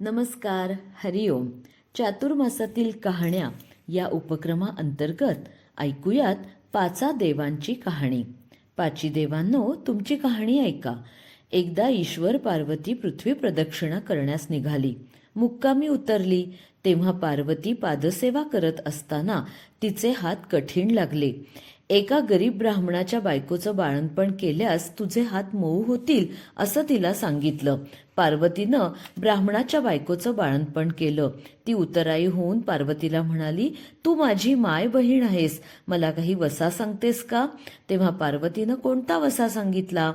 नमस्कार हरिओम चातुर्मासातील कहाण्या या उपक्रमाअंतर्गत ऐकूयात पाचा देवांची कहाणी. पाची देवांनो तुमची कहाणी ऐका. एकदा ईश्वर पार्वती पृथ्वी प्रदक्षिणा करण्यास निघाली. मुक्कामी उतरली. तेव्हा पार्वती पादसेवा करत असताना तिचे हात कठीण लागले. एका गरीब ब्राह्मणाच्या बायकोचं बाळणपण केल्यास तुझे हात मऊ होतील असं तिला सांगितलं. पार्वतीनं ब्राह्मणाच्या बायकोचं बाळणपण केलं. ती उतराई होऊन पार्वतीला म्हणाली तू माझी माय बहीण आहेस. मला काही वसा सांगतेस का? तेव्हा पार्वतीनं कोणता वसा सांगितला?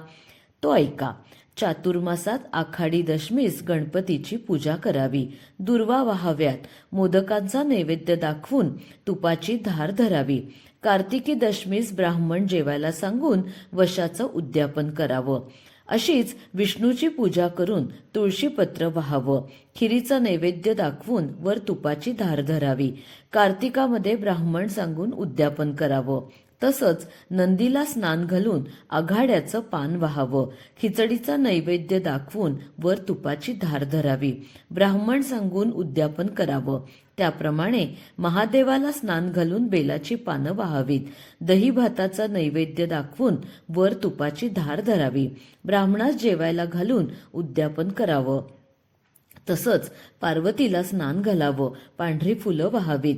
तो ऐका. चातुर्मासात आखाडी दशमीस गणपतीची पूजा करावी. दुर्वा वाहाव्यात. मोदकांचा नैवेद्य दाखवून तुपाची धार धरावी. कार्तिकी दशमीस ब्राह्मण जेवायला सांगून वशाचं उद्यापन करावं. अशीच विष्णूची पूजा करून तुळशीपत्र वाहावं. खिरीचा नैवेद्य दाखवून वर तुपाची धार धरावी. कार्तिकामध्ये ब्राह्मण सांगून उद्यापन करावं. तसंच नंदीला स्नान घालून आघाड्याचं पान वाहावं. खिचडीचा नैवेद्य दाखवून वर तुपाची धार धरावी. ब्राह्मण सांगून उद्यापन करावं. त्याप्रमाणे महादेवाला स्नान घालून बेलाची पानं वाहावीत. दही भाताचा नैवेद्य दाखवून वर तुपाची धार धरावी. ब्राह्मणास जेवायला घालून उद्यापन करावं. तसंच पार्वतीला स्नान घालावं. पांढरी फुलं वाहावीत.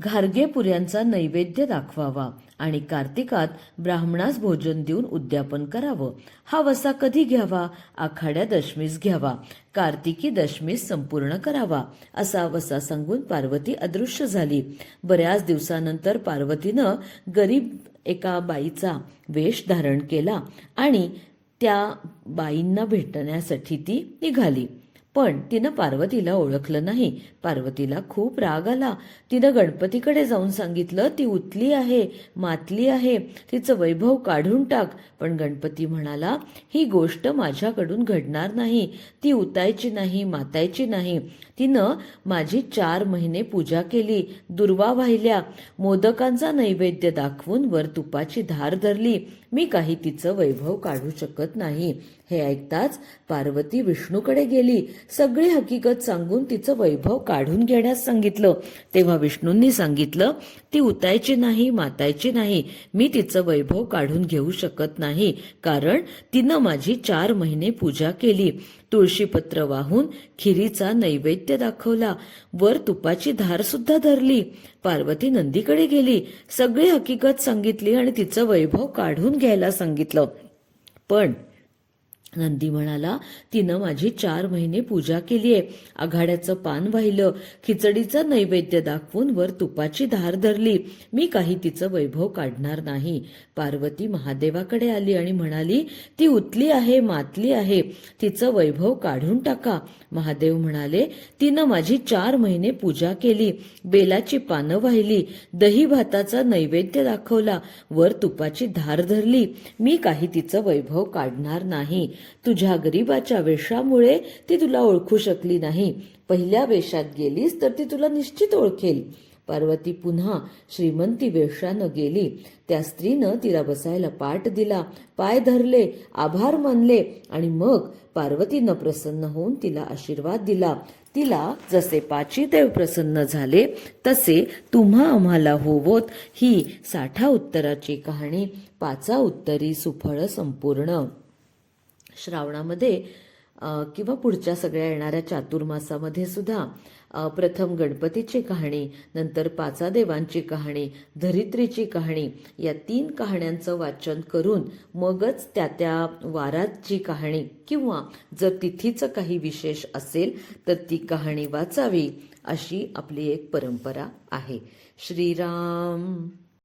घारगेपुऱ्यांचा नैवेद्य दाखवावा आणि कार्तिकात ब्राह्मणास भोजन देऊन उद्यापन करावं. हा वसा कधी घ्यावा? आखाड्या दशमीस घ्यावा. कार्तिकी दशमीस संपूर्ण करावा असा वसा सांगून पार्वती अदृश्य झाली. बऱ्याच दिवसानंतर पार्वतीनं गरीब एका बाईचा वेश धारण केला आणि त्या बाईंना भेटण्यासाठी ती निघाली. पण तिनं पार्वतीला ओळखलं नाही. पार्वतीला खूप राग आला. तिनं गणपतीकडे जाऊन सांगितलं ती उतली आहे मातली आहे. तिचं वैभव काढून टाक. पण गणपती म्हणाला ही गोष्ट माझ्याकडून घडणार नाही. ती उतायची नाही मातायची नाही. तिनं माझी चार महिने पूजा केली दुर्वा वाहिल्या. मोदकांचा नैवेद्य दाखवून वर तुपाची धार धरली. मी काही तिचं वैभव काढू शकत नाही. हे ऐकताच पार्वती विष्णूकडे गेली. सगळी हकीकत सांगून तिचं वैभव काढून घेण्यास सांगितलं. तेव्हा विष्णूंनी सांगितलं ती उतायची नाही मातायची नाही. मी तिचं वैभव काढून घेऊ शकत नाही. कारण तिनं माझी चार महिने पूजा केली. तुळशीपत्र वाहून खिरीचा नैवेद्य दाखवला. वर तुपाची धार सुद्धा धरली. पार्वती नंदीकडे गेली. सगळी हकीकत सांगितली आणि तिचं वैभव काढून घ्यायला सांगितलं. पण नंदी म्हणाला तिनं माझी चार महिने पूजा केली आहे आघाड्याचं पान वाहिलं. खिचडीचं नैवेद्य दाखवून वर तुपाची धार धरली. मी काही तिचं वैभव काढणार नाही. पार्वती महादेवाकडे आली आणि म्हणाली ती उतली आहे मातली आहे. तिचं वैभव काढून टाका. महादेव म्हणाले तिनं माझी चार महिने पूजा केली. बेलाची पानं वाहिली. दही भाताचा नैवेद्य दाखवला. वर तुपाची धार धरली. मी काही तिचं वैभव काढणार नाही. तुझ्या गरिबाच्या वेशामुळे ती तुला ओळखू शकली नाही. पहिल्या वेशात गेलीस तर ती तुला निश्चित ओळखेल. पार्वती पुन्हा श्रीमंती वेशानं गेली. त्या स्त्रीनं तिला बसायला पाठ दिला. पाय धरले आभार मानले आणि मग पार्वतीनं प्रसन्न होऊन तिला आशीर्वाद दिला. तिला जसे पाची देव प्रसन्न झाले तसे तुम्हा आम्हाला होवोत. ही साठा उत्तराची कहाणी. पाचा उत्तरी सुफळ संपूर्ण. श्रावणामध्ये किंवा पुढच्या सगळ्या येणाऱ्या चातुर्मासामध्ये सुद्धा प्रथम गणपतीची कहाणी नंतर पाचा देवांची कहाणी धरित्रीची कहाणी या तीन कहाण्यांचं वाचन करून मगच त्या त्या वाराची कहाणी किंवा जर तिथीचं काही विशेष असेल तर ती कहाणी वाचावी अशी आपली एक परंपरा आहे. श्रीराम!